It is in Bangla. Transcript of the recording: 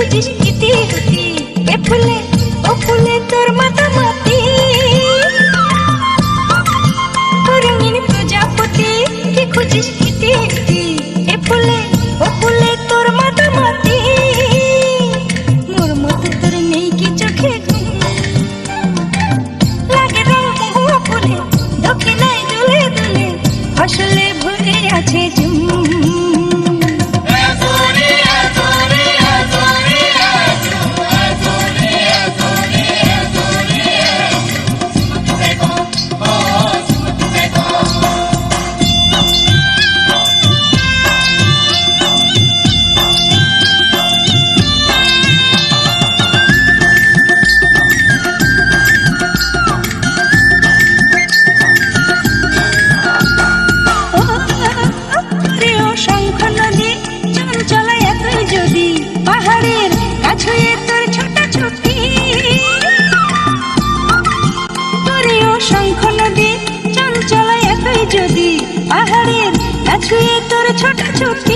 खुशीस किती होती हे फुले ओ फुले तर माता माती रंगीन प्रजापती ही खुशीस किती होती পাহাড়ের ছুঁয়ে তোর ছোট ছোট